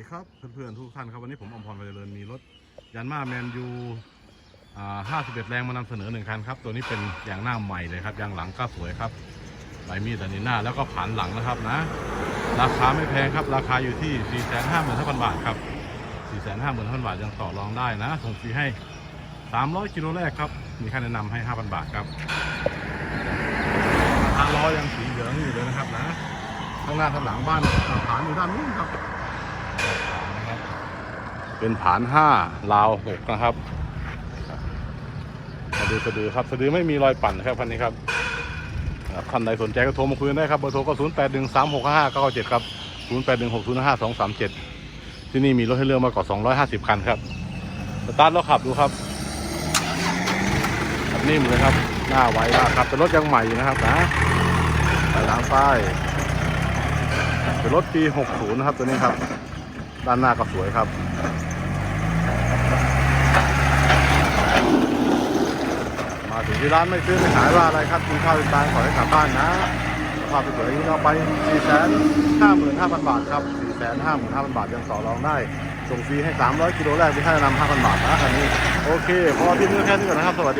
ดีครับเพื่อนๆทุกท่านครับวันนี้ผมอมพรไปเจริญมีรถยันมาแมนยูอ่า51 แรงมานำเสนอหนึ่งคันครับ ตัวนี้เป็นยางหน้าใหม่เลยครับยางหลังก็สวยครับใบมีดอันนี้หน้าแล้วก็ผ่านหลังนะครับนะ ราคาไม่แพงครับ ราคาอยู่ที่ 455,000 บาทครับ 455,000 บาทยังต่อรองได้นะส่งฟรีให้ 300กิโลแรกครับ มีค่าแนะนำให้ 5,000 บาทครับราคาล้อยังสีเหลืองอยู่เลยนะครับนะข้างหน้าข้างหลังบ้านผ่านอยู่ด้านนู้นครับ เป็นผานห้าลาวหกนะครับสะดือสะดือครับสะดือไม่มีรอยปั่นครับคันนี้ครับครับท่านใดสนใจก็โทรมาคุยได้ครับเบอร์โทรก็0 8 1 3 6 5 5 9 7ครับ0 8 1 6 0 5 2 3 7ที่นี่มีรถให้เลือกมากกว่า250คันครับสตาร์ทแล้วขับดูครับขับนิ่มเลยครับหน้าไวมากครับเป็นรถยังใหม่นะครับนะไปล้างป้ายเป็นรถปี60นะครับตัวนี้ครับ ด้านหน้าก็สวยครับ มา ถึงที่ร้านไม่ซื้อไม่ขายว่าอะไรครับกินข้าวกินปลาขอให้กลับบ้านนะสภาพสวยๆนี้เราไป 4 5 5 0 0 0 บาทครับ 4 5 5 0 0 0 บาทยังต่อรองได้ ส่งฟรีให้ 300 กิโลแรกมีค่าแนะนำ5,000 บาทนะคันนี้ โอเค พอที่นี้แค่นี้ก่อนนะครับ สวัสดี